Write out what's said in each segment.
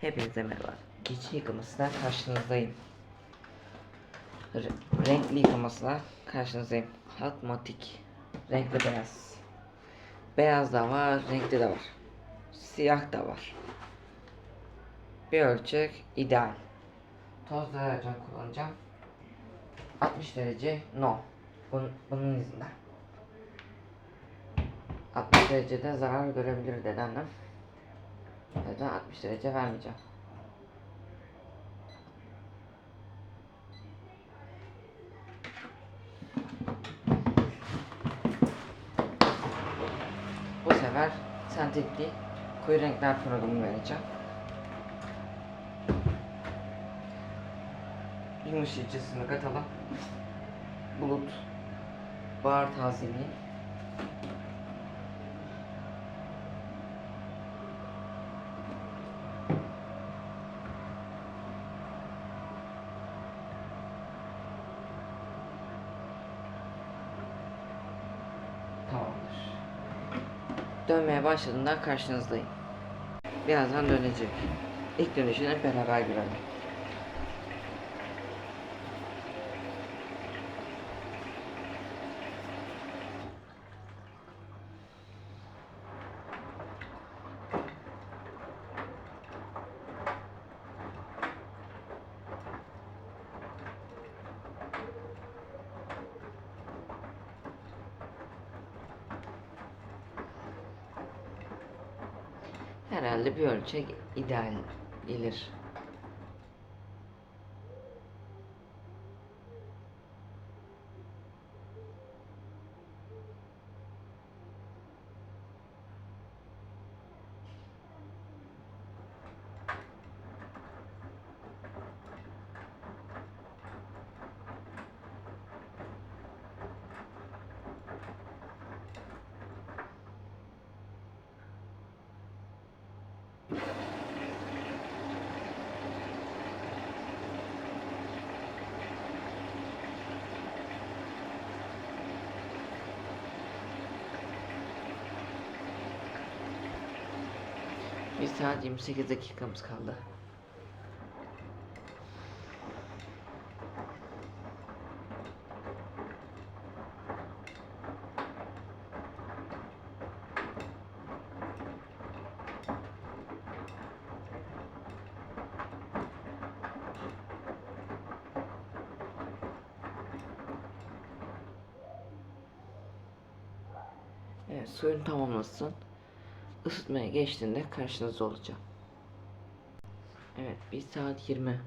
Hepinize merhaba. Geçi yıkamasına karşınızdayım. R- renkli yıkamasına karşınızdayım. Hatmatik. Renkli beyaz. Beyaz da var, renkli de var. Siyah da var. Bir ölçek ideal. Toz deterjan kullanacağım. 60 derece no. Bunun, bunun izinden. 60 derecede zarar görebilir dedemden. Yüzden 60 derece vermeyeceğim. Bu sefer sentetik değil, koyu renkler programı vereceğim. Yumuşayıcısını katalım. Bulut, bahar tazeliği. Başladığında karşınızdayım. Birazdan dönecek. İlk dönüşüne beraber görelim. Herhalde bir ölçek ideal gelir. Bir saat 28 dakikamız kaldı. Evet, suyun tamamlasın. Isıtmaya geçtiğinde karşınızda olacağım. Evet, 1 saat 20.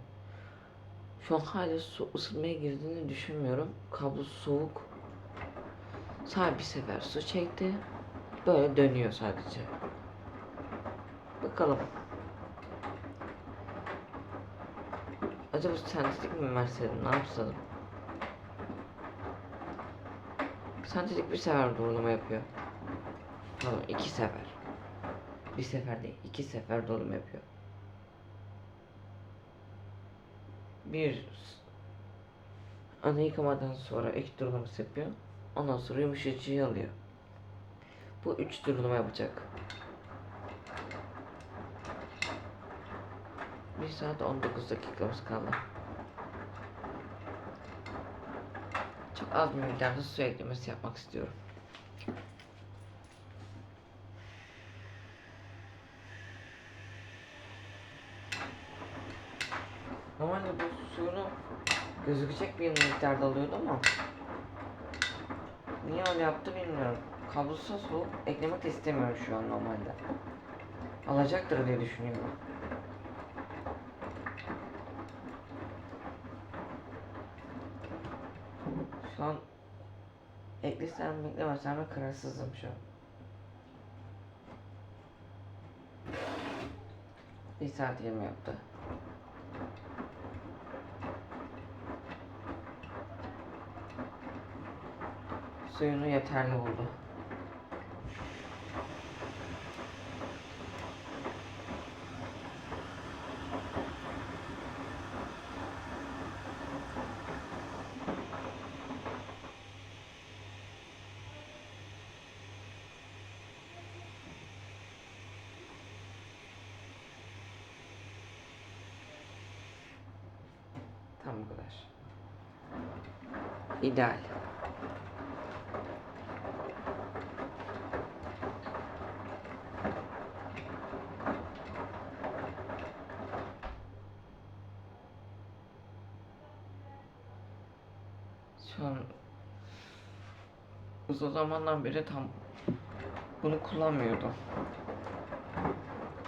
Şu an hala su ısıtmaya girdiğini düşünmüyorum. Kablo soğuk. Sadece bir sefer su çekti. Böyle dönüyor sadece. Bakalım. Acaba sentetik mi verseydim, ne yapsaydım? Sentetik bir sefer doğrulama yapıyor. Pardon, iki sefer. Bir sefer değil, iki sefer dolum yapıyor. Bir ana yıkamadan sonra ek durulaması yapıyor. Ondan sonra yumuşatıcıyı alıyor. Bu üç durulama yapacak. Bir saat 19 dakikamız kaldı. Çok az bir miktarda su eklemesi yapmak istiyorum. Normalde bu suyunu gözükecek bir miktarda alıyordu ama Niye öyle yaptı bilmiyorum. Kablosuz su eklemek de istemiyorum şu an normalde. Alacaktır diye düşünüyorum. Şu an eklesem mi eklemesem mi kararsızım şu an. Bir saat 20 yaptı. suyunu yeterli buldu. Tam bu kadar. İdeal. Uzun zamandan beri tam bunu kullanmıyordum.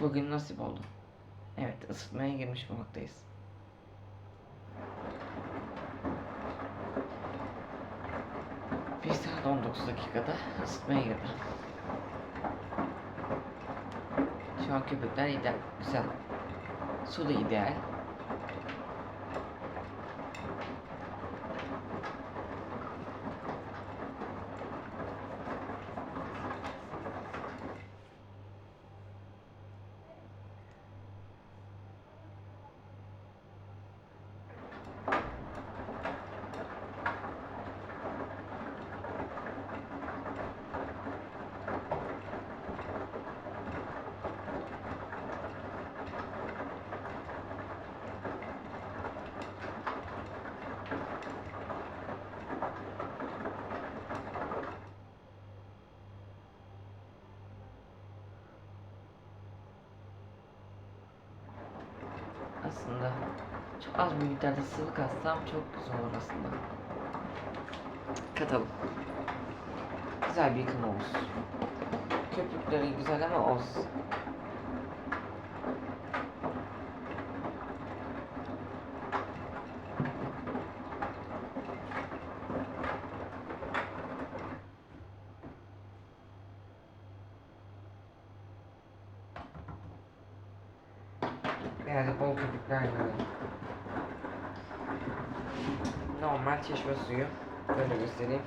Bugün nasip oldu. Evet ısıtmaya girmiş bulunmaktayız. Bir saat 19 dakikada ısıtmaya girdi. Şu an köpükler ideal, güzel. Su da ideal. Aslında çok az bir miktarda sıvı katsam çok güzel olur aslında. Katalım. Güzel bir yıkama olsun. Köpükleri güzel ama olsun. Yani bol köpükler böyle. Normal çeşme suyu. Böyle göstereyim.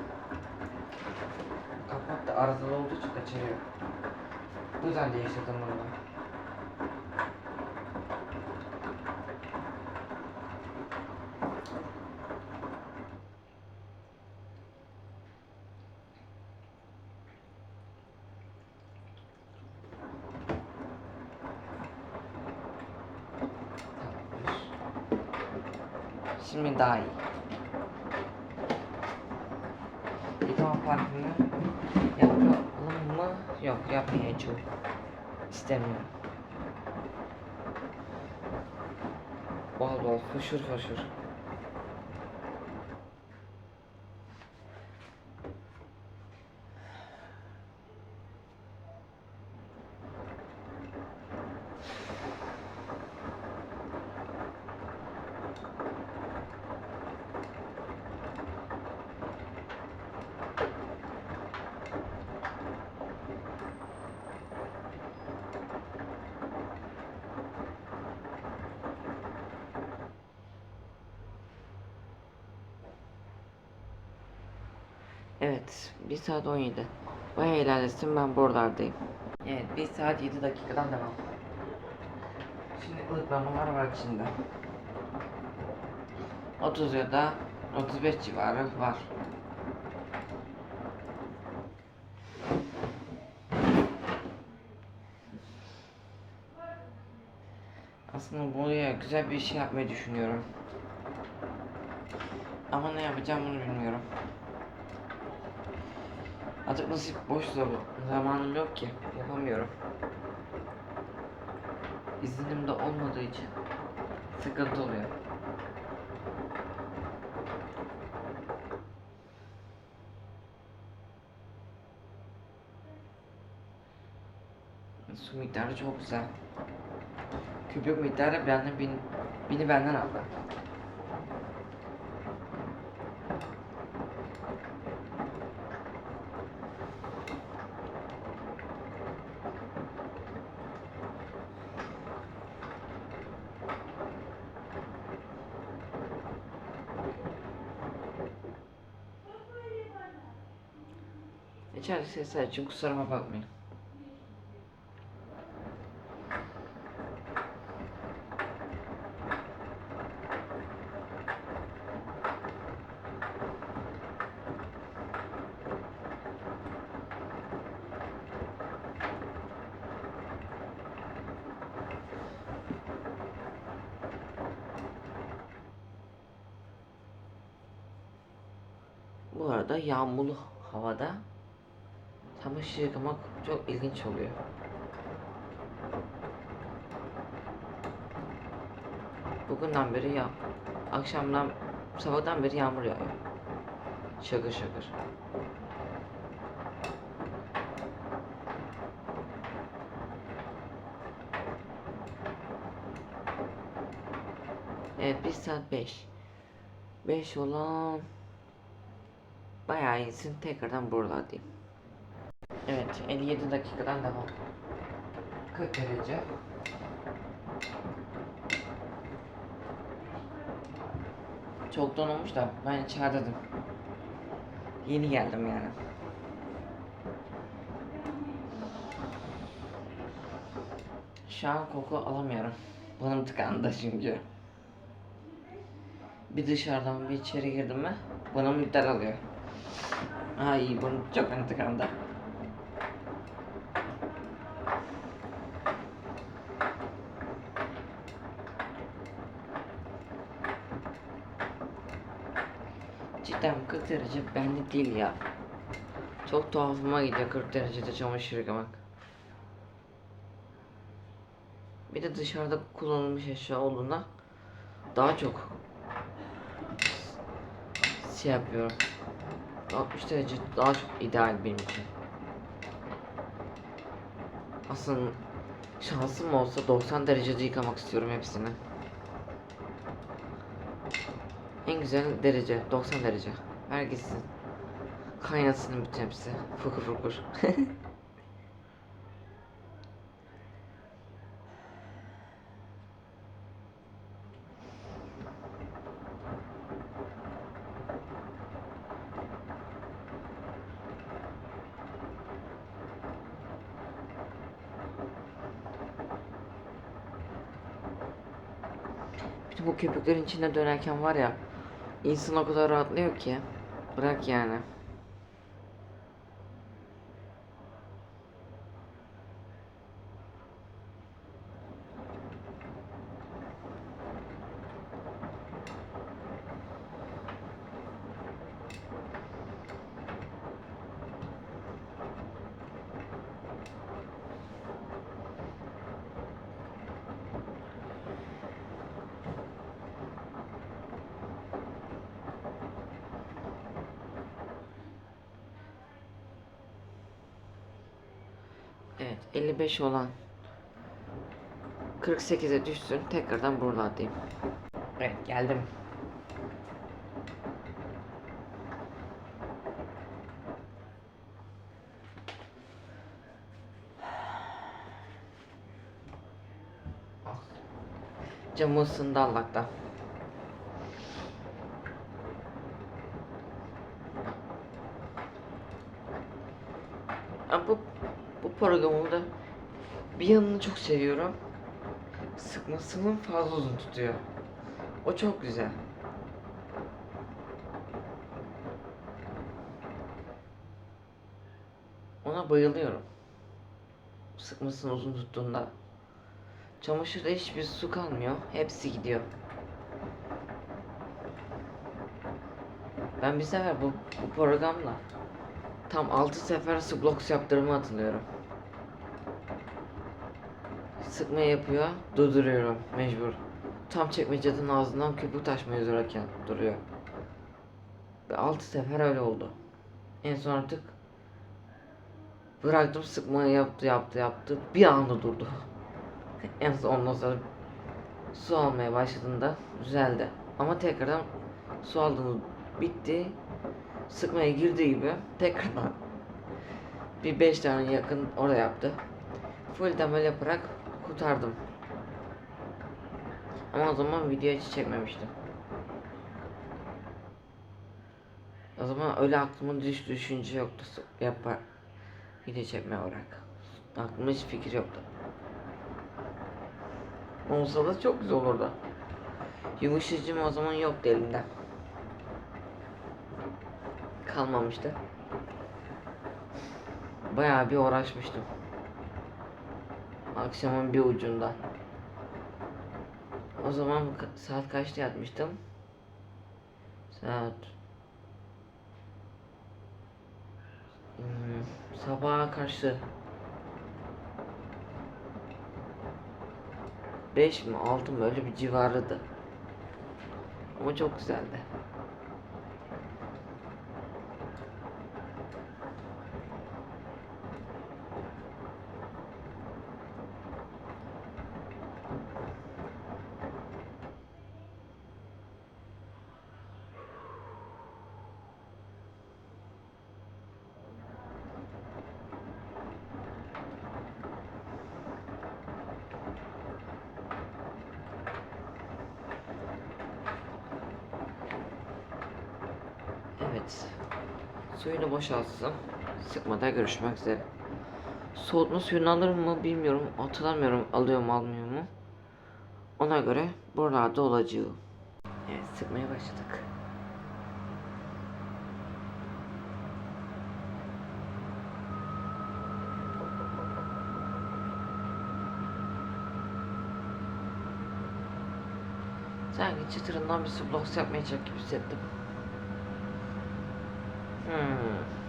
Kapak da arızalı olduğu için açılıyor. Bu yüzden değiştirdim bunu da. Tamamdır. Şimdi daha iyi. Yıkama parfümü yapalım mı? Yok yapmayacağım. İstemiyorum. Bol bol fışır fışır. Evet, 1 saat 17. Bayağı ilerlesin ben buralardayım. Evet, 1 saat 7 dakikadan devam. Şimdi ılıklamalar var içinde. 30 ya da 35 civarı var. Aslında buraya güzel bir şey yapmayı düşünüyorum. Ama ne yapacağım bunu bilmiyorum. Artık nasip boş zam- zamanım yok ki. Yapamıyorum. İznim de olmadığı için sıkıntı oluyor. Su miktarı çok güzel. Köpük miktarı benden bin, bini benden aldı. içeride ses açın kusuruma bakmayın. Bu arada yağmurlu çamaşır yıkamak çok ilginç oluyor. Bugünden beri ya akşamdan sabahtan beri yağmur yağıyor. Şakır şakır. Evet 1 saat 5. 5 olan bayağı iyisin tekrardan buralardayım. Evet 57 dakikadan devam. 40 derece. Çoktan olmuş da ben içeridedim. Yeni geldim yani. Şu an koku alamıyorum. Burnum tıkandı çünkü. Bir dışarıdan bir içeri girdim mi burnum iptal alıyor. Ay burnum çok fena tıkandı. 40 derece benlik değil ya. Çok tuhafıma gidiyor 40 derecede çamaşır yıkamak. Bir de dışarıda kullanılmış eşya olduğunda daha çok şey yapıyorum. 60 derece daha çok ideal benim için. Aslında şansım olsa 90 derecede yıkamak istiyorum hepsini. En güzel derece 90 derece. Ver gitsin. Kaynasın bütün hepsi. Fukur fukur. Bu köpüklerin içinde dönerken var ya insan o kadar rahatlıyor ki. Bırak yani. Evet 55 olan 48'e düşsün tekrardan buralardayım. Evet geldim. Camı ısındı Allah'tan. Ama bu, bu programımda bir yanını çok seviyorum. Sıkmasının fazla uzun tutuyor. O çok güzel. Ona bayılıyorum. Sıkmasını uzun tuttuğunda. Çamaşırda hiçbir su kalmıyor. Hepsi gidiyor. Ben bir sefer bu, bu programla tam 6 sefer Sublox yaptığımı hatırlıyorum. Sıkma yapıyor, durduruyorum mecbur. Tam çekmecenin ağzından köpük taşmayı üzereyken duruyor. Ve 6 sefer öyle oldu. En son artık bıraktım sıkmayı yaptı yaptı yaptı bir anda durdu. en son ondan sonra su almaya başladığında düzeldi. Ama tekrardan su aldığını bitti. Sıkmaya girdiği gibi tekrardan bir 5 tane yakın orada yaptı. Full damel yaparak kurtardım. Ama o zaman video hiç çekmemiştim. O zaman öyle aklıma düş düşünce yoktu yapar video çekme olarak. Aklımda hiç fikir yoktu. Olsa da çok güzel olurdu. Yumuşacığım o zaman yoktu elimde. Kalmamıştı. Bayağı bir uğraşmıştım. Akşamın bir ucunda. O zaman saat kaçta yatmıştım? Saat hmm, sabaha karşı 5 mi 6 mı öyle bir civarıdı. Ama çok güzeldi. Suyunu boşaltsın. Sıkmadan görüşmek üzere. Soğutma suyunu alır mı bilmiyorum. Hatırlamıyorum alıyor mu almıyor mu. Ona göre buralarda olacağım. Evet sıkmaya başladık. Sanki çıtırından bir su bloks yapmayacak gibi hissettim. Hmm.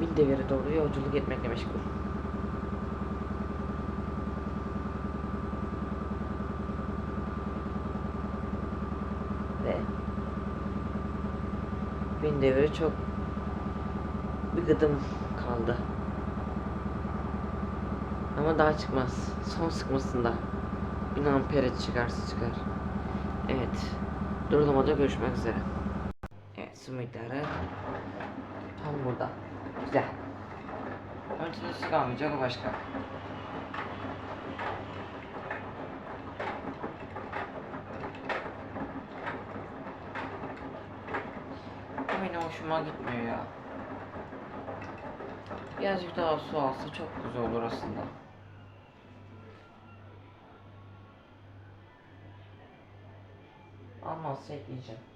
Bir devire doğru yolculuk etmekle meşgul. Ve bin devire çok bir gıdım kaldı. Ama daha çıkmaz. Son sıkmasında. Bin ampere çıkarsa çıkar. Evet. Durulamada görüşmek üzere. Evet miktarı tam burada. Güzel. Ölçüsü kalmayacak o başka. Benim hoşuma gitmiyor ya. Birazcık daha su alsa çok güzel olur aslında. Almazsa ekleyeceğim.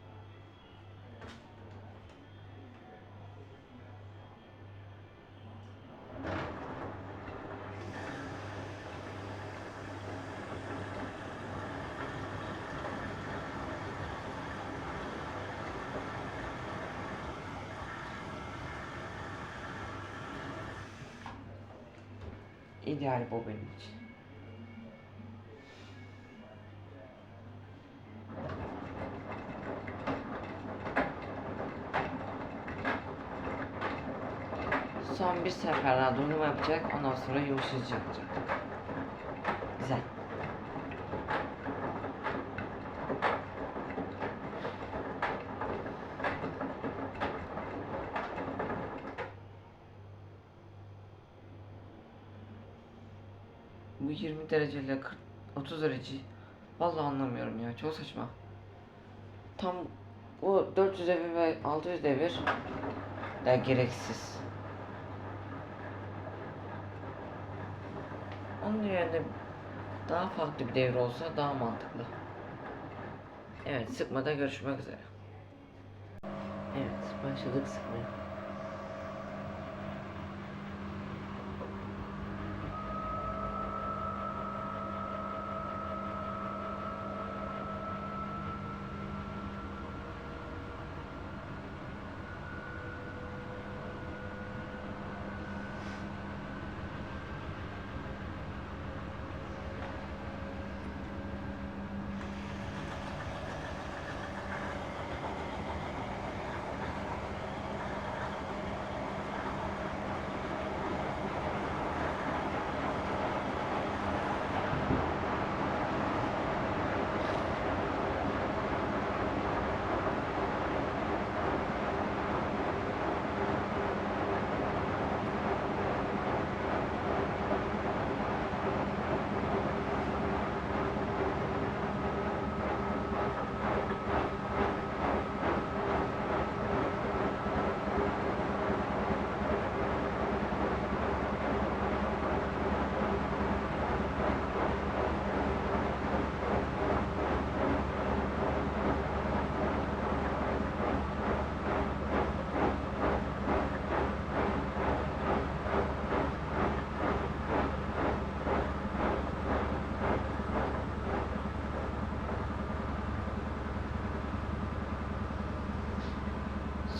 ideal bu benim için. Son bir sefer daha dolum yapacak. Ondan sonra yumuşacık yapacak. 40 derece ile 40, 30 derece vallahi anlamıyorum ya çok saçma. Tam bu 400 devir ve 600 devir de gereksiz. Onun yerine daha farklı bir devir olsa daha mantıklı. Evet sıkmada görüşmek üzere. Evet başladık sıkmaya.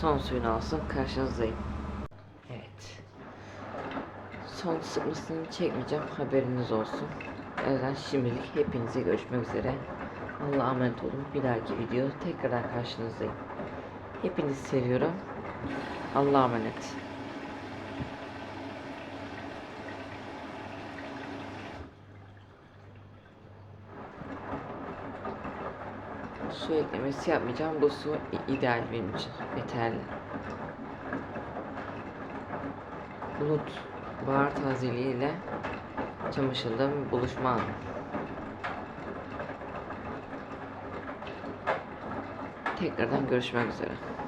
Son suyunu alsın karşınızdayım. Evet. Son sıkmasını çekmeyeceğim haberiniz olsun. O şimdilik hepinize görüşmek üzere. Allah'a emanet olun. Bir dahaki video tekrardan karşınızdayım. Hepinizi seviyorum. Allah'a emanet. Su eklemesi yapmayacağım. Bu su ideal benim için. Yeterli. Bulut bahar tazeliğiyle çamaşırda bir buluşma anı. Tekrardan görüşmek üzere.